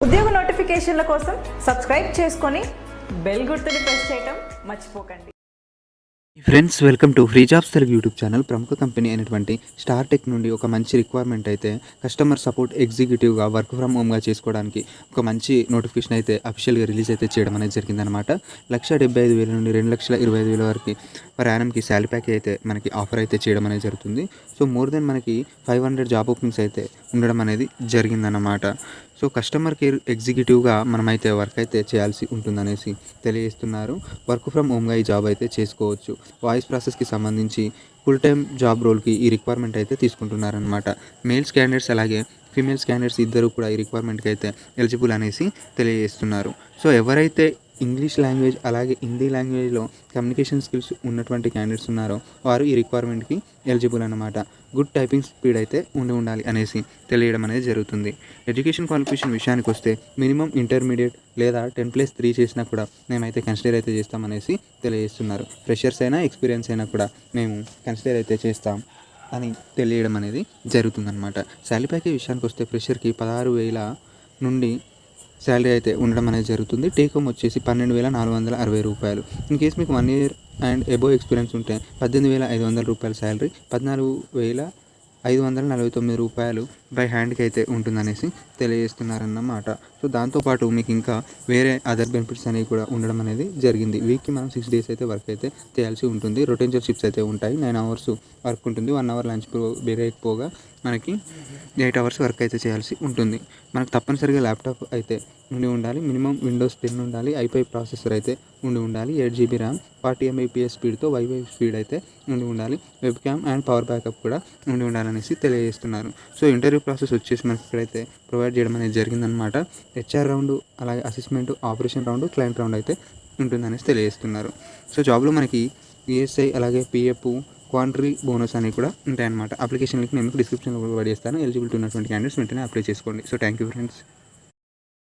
ఉద్యోగ నోటిఫికేషన్ల కోసం సబ్స్క్రైబ్ చేసుకొని బెల్ గుర్తుని ప్రెస్ చేయటం మర్చిపోకండి. Friends welcome to free jobs Telugu YouTube channel ప్రముఖ కంపెనీ అయినటువంటి స్టార్ టెక్ నుండి ఒక మంచి రిక్వైర్మెంట్ అయితే కస్టమర్ సపోర్ట్ ఎగ్జిక్యూటివ్గా వర్క్ ఫ్రమ్ హోమ్గా చేసుకోవడానికి ఒక మంచి నోటిఫికేషన్ అయితే అఫీషియల్గా రిలీజ్ అయితే చేయడం అనేది జరిగిందనమాట లక్ష డెబ్బై ఐదు వేల నుండి రెండు లక్షల ఇరవై ఐదు వేల వరకు పర్ యానంకి శాలరీ ప్యాకేజ్ అయితే మనకి ఆఫర్ అయితే చేయడం అనేది జరుగుతుంది. సో మోర్ దెన్ మనకి ఫైవ్ హండ్రెడ్ జాబ్ ఓపెనింగ్స్ అయితే ఉండడం అనేది జరిగిందనమాట సో కస్టమర్ కేర్ ఎగ్జిక్యూటివ్గా మనమైతే వర్క్ అయితే చేయాల్సి ఉంటుందనేసి తెలియజేస్తున్నారు. వర్క్ ఫ్రమ్ హోమ్గా ఈ జాబ్ అయితే చేసుకోవచ్చు. వాయిస్ ప్రాసెస్కి సంబంధించి ఫుల్ టైం జాబ్ రోల్కి ఈ రిక్వైర్మెంట్ అయితే తీసుకుంటున్నారనమాట మేల్స్ క్యాండిడేట్స్ అలాగే ఫీమేల్స్ క్యాండిడేట్స్ ఇద్దరు కూడా ఈ రిక్వైర్మెంట్కి అయితే ఎలిజిబుల్ అనేసి తెలియజేస్తున్నారు. సో ఎవరైతే ఇంగ్లీష్ లాంగ్వేజ్ అలాగే హిందీ లాంగ్వేజ్లో కమ్యూనికేషన్ స్కిల్స్ ఉన్నటువంటి క్యాండిడేట్స్ ఉన్నారో వారు ఈ రిక్వైర్మెంట్కి ఎలిజిబుల్ అనమాట గుడ్ టైపింగ్ స్పీడ్ అయితే ఉండి ఉండాలి అనేసి తెలియడం అనేది జరుగుతుంది. ఎడ్యుకేషన్ క్వాలిఫికేషన్ విషయానికి వస్తే మినిమం ఇంటర్మీడియట్ లేదా టెన్ ప్లస్ త్రీ చేసినా కూడా మేమైతే కన్సిడర్ అయితే చేస్తామనేసి తెలియజేస్తున్నారు. ఫ్రెషర్స్ అయినా ఎక్స్పీరియన్స్ అయినా కూడా మేము కన్సిడర్ అయితే చేస్తాం అని తెలియడం అనేది జరుగుతుందన్నమాట. శాలరీ ప్యాకేజ్ విషయానికి వస్తే ఫ్రెషర్కి పదహారు వేల నుండి శాలరీ అయితే ఉండడం అనేది జరుగుతుంది. టేక్ హోమ్ వచ్చేసి పన్నెండు వేల నాలుగు వందల అరవై రూపాయలు. ఇన్ కేస్ మీకు one year and above experience ఉంటే పద్దెనిమిది వేల ఐదు వందల రూపాయల శాలరీ పద్నాలుగు వేల ఐదు వందల నలభై తొమ్మిది రూపాయలు బై హ్యాండ్కి అయితే ఉంటుందనేసి తెలియజేస్తున్నారన్నమాట. సో దాంతోపాటు మీకు ఇంకా వేరే అదర్ బెనిఫిట్స్ అనేవి కూడా ఉండడం అనేది జరిగింది. వీక్కి మనం సిక్స్ డేస్ అయితే వర్క్ అయితే చేయాల్సి ఉంటుంది. రొటేంజర్ షిప్స్ అయితే ఉంటాయి. నైన్ అవర్స్ వర్క్ ఉంటుంది. వన్ అవర్ లంచ్ బ్రేక్ పోగా మనకి ఎయిట్ అవర్స్ వర్క్ అయితే చేయాల్సి ఉంటుంది. మనకు తప్పనిసరిగా ల్యాప్టాప్ అయితే ఉండి ఉండాలి. మినిమం విండోస్ టెన్ ఉండాలి. ఐపై ప్రాసెసర్ అయితే ఉండి ఉండాలి. Eight GB RAM forty MIPS స్పీడ్తో వైఫై స్పీడ్ అయితే ఉండి ఉండాలి. Web cam and power backup కూడా ఉండి ఉండాలనేసి తెలియజేస్తున్నారు. సో ఇంటర్వ్యూ ప్రాసెస్ వచ్చేసి మనకి ఇక్కడైతే ప్రొవైడ్ చేయడం అనేది జరిగిందనమాట హెచ్ఆర్ రౌండ్ అలాగే assessment operation round client round అయితే ఉంటుందనేసి తెలియజేస్తున్నారు. సో జాబ్లో మనకి ఈఎస్ఐ అలాగే పిఎఫ్ క్వాంటరీ బోనస్ అనేవి కూడా ఉంటాయన్నమాట. అప్లికేషన్ లింక్ నేను డిస్క్రిప్షన్లో ప్రొవైడ్ చేస్తాను. ఎలిజిబిలిటీ ఉన్నటువంటి క్యాండిడేట్స్ వెంటనే అప్లై చేసుకోండి. So thank you friends